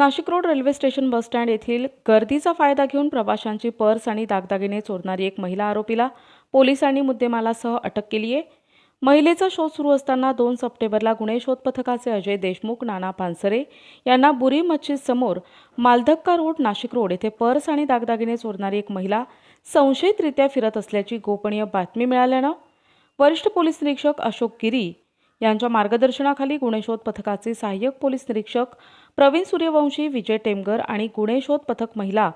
Nashik road railway station bus stand येथील गर्दीचा फायदा घेऊन प्रवाशांची पर्स आणि दागदागिने चोरणारी एक महिला आरोपीला पोलिसांनी मुद्देमालासह अटक केली आहे. महिलेचा शोध सुरू असताना दोन सप्टेंबरला गुन्हे शोध पथकाचे अजय देशमुख नाना पानसरे यांना बुरी मच्छीसमोर समोर मालधक्का रोड नाशिक रोड येथे पर्स आणि दागदागिने चोरणारी एक महिला संशयितरित्या फिरत असल्याची गोपनीय बातमी मिळाल्यानं वरिष्ठ पोलीस निरीक्षक अशोक गिरी यांच्या मार्गदर्शनाखाली गुणेशोध पथकाचे सहाय्यक पोलीस निरीक्षक प्रवीण सूर्यवंशी विजय टेमगर आणि गुणेशोध पथक महिला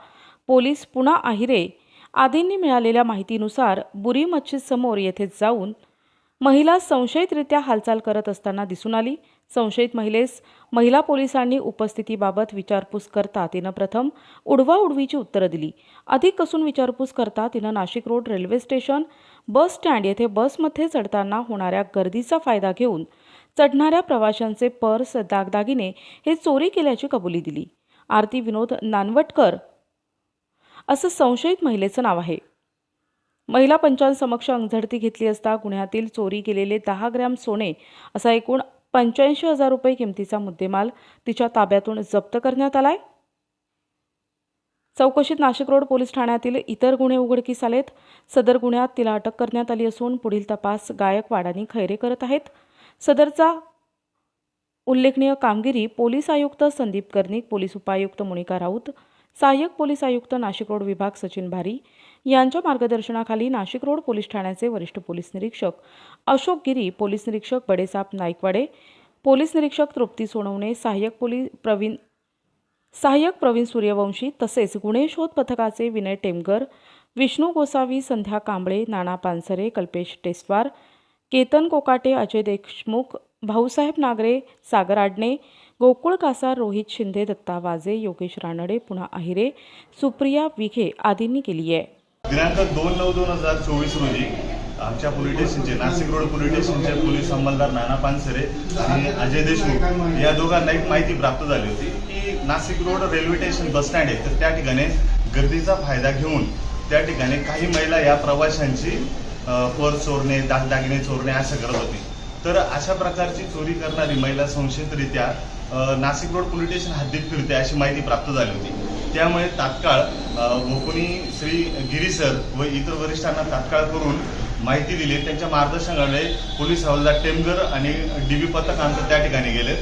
पोलीस पुन्हा आहिरे आदींनी मिळालेल्या माहितीनुसार बुरी मस्जिद समोर येथे जाऊन महिला संशयितरित्या हालचाल करत असताना दिसून आली. संशयित महिलेस महिला पोलिसांनी उपस्थितीबाबत विचारपूस करता तिनं प्रथम उडवाउडवीची उत्तरं दिली. अधिक कसून विचारपूस करता तिनं Nashik road railway station bus stand येथे बसमध्ये चढताना होणाऱ्या गर्दीचा फायदा घेऊन चढणाऱ्या प्रवाशांचे पर्स दागदागिने हे चोरी केल्याची कबुली दिली. आरती विनोद नानवटकर असं संशयित महिलेचं नाव आहे. महिला पंचांसमक्ष अंगझडती घेतली असता गुन्ह्यातील चोरी केलेले दहा ग्रॅम सोने असा एकूण पंच्याऐंशी हजार रुपये किमतीचा मुद्देमाल तिच्या ताब्यातून जप्त करण्यात आलाय. चौकशीत नाशिक रोड पोलीस ठाण्यातील इतर गुन्हे उघडकीस आलेत. सदर गुन्ह्यात तिला अटक करण्यात आली असून पुढील तपास गायकवाडांनी खैरे करत आहेत. सदरचा उल्लेखनीय कामगिरी पोलीस आयुक्त संदीप कर्णिक पोलीस उपायुक्त मोनिका राऊत सहाय्यक पोलीस आयुक्त नाशिक रोड विभाग सचिन भारी यांच्या मार्गदर्शनाखाली नाशिक रोड पोलीस ठाण्याचे वरिष्ठ पोलीस निरीक्षक अशोक गिरी पोलीस निरीक्षक बडेसाप नाईकवाडे पोलीस निरीक्षक तृप्ती सोनवणे सहाय्यक पोलीस प्रवीण सहाय्यक प्रवीण सूर्यवंशी तसेच गुन्हे शोध पथकाचे विनय टेमगर विष्णू गोसावी संध्या कांबळे नाना पानसरे कल्पेश टेस्वार केतन कोकाटे अजय देशमुख भाऊसाहेब नागरे सागर आडणे गोकुळ कासार रोहित शिंदे दत्ता वाजे योगेश रानडे पुन्हा अहिरे सुप्रिया विखे आदींनी केली आहे. दिनांक दोन नऊ दोन हजार चोवीस रोजी आमच्या पोलीस स्टेशनचे नाशिक रोड पोलीस स्टेशनचे पोलीस अंमलदार नाना पानसरे आणि अजय देशमुख या दोघांना एक माहिती प्राप्त झाली होती की Nashik road railway station bus stand आहे तर त्या ठिकाणी गर्दीचा फायदा घेऊन त्या ठिकाणी काही महिला या प्रवाशांची पर्स चोरणे दागदागिने चोरणे असं करत होती. तर अशा प्रकारची चोरी करणारी महिला संशयितरित्या नाशिक रोड पोलीस स्टेशन हद्दीत फिरते अशी माहिती प्राप्त झाली होती. त्यामुळे तात्काळ अ, श्री गिरी सर व इतर वरिष्ठांना तात्काळ करून माहिती दिली. त्यांच्या मार्गदर्शनाकडे पोलीस हवालदार टेमगर आणि डीबी पथक आमचं त्या ठिकाणी गेले.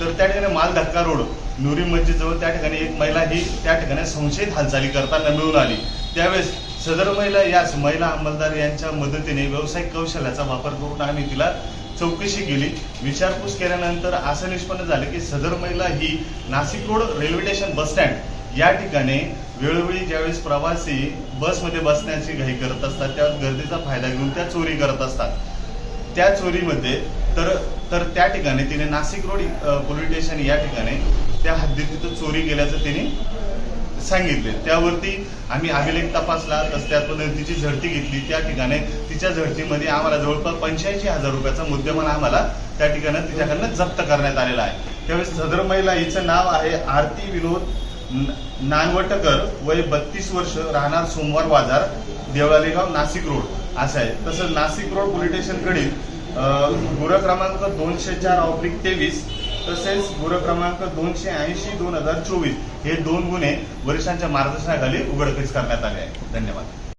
तर त्या ठिकाणी मालधक्का रोड नुरी मस्जिदजवळ त्या ठिकाणी एक महिला ही त्या ठिकाणी संशयित हालचाली करताना मिळून आली. त्यावेळेस सदर महिला याच महिला अंमलदार यांच्या मदतीने व्यावसायिक कौशल्याचा वापर करून आम्ही तिला चौकशी केली. विचारपूस केल्यानंतर असं निष्पन्न झालं की सदर महिला ही Nashik road railway station bus stand या ठिकाणी वेळोवेळी ज्यावेळेस प्रवासी बसमध्ये बसण्याची घाई करत असतात त्यावेळेस गर्दीचा फायदा घेऊन त्या चोरी करत असतात. त्या चोरीमध्ये तर तर त्या ठिकाणी तिने नाशिक रोड पोलीस स्टेशन या ठिकाणी त्या हद्दीत तिथं चोरी केल्याचं तिने सांगितले. त्यावरती आम्ही अभिलेख तपासला तस त्या तिची झडती घेतली. त्या ठिकाणी तिच्या झडतीमध्ये आम्हाला जवळपास पंच्याऐंशी हजार रुपयाचा मुद्देमाल आम्हाला त्या ठिकाणी तिच्याकडनं जप्त करण्यात आलेला आहे. त्यावेळेस सदर महिला हिचं नाव आहे आरती विनोद नानवटकर. वय बत्तीस वर्ष राहणार सोमवार बाजार देवळालेगाव नाशिक रोड. असं आहे. तसंच नाशिक रोड पोलीस स्टेशनकडील गुन्हा क्रमांक दोनशे चार ऑब्लिक तेवीस तसेच गुन्हा क्रमांक दोनशे ऐंशी दोन हजार चोवीस हे दोन गुन्हे वरिष्ठांच्या मार्गदर्शनाखाली उघडकीस करण्यात आले आहे धन्यवाद.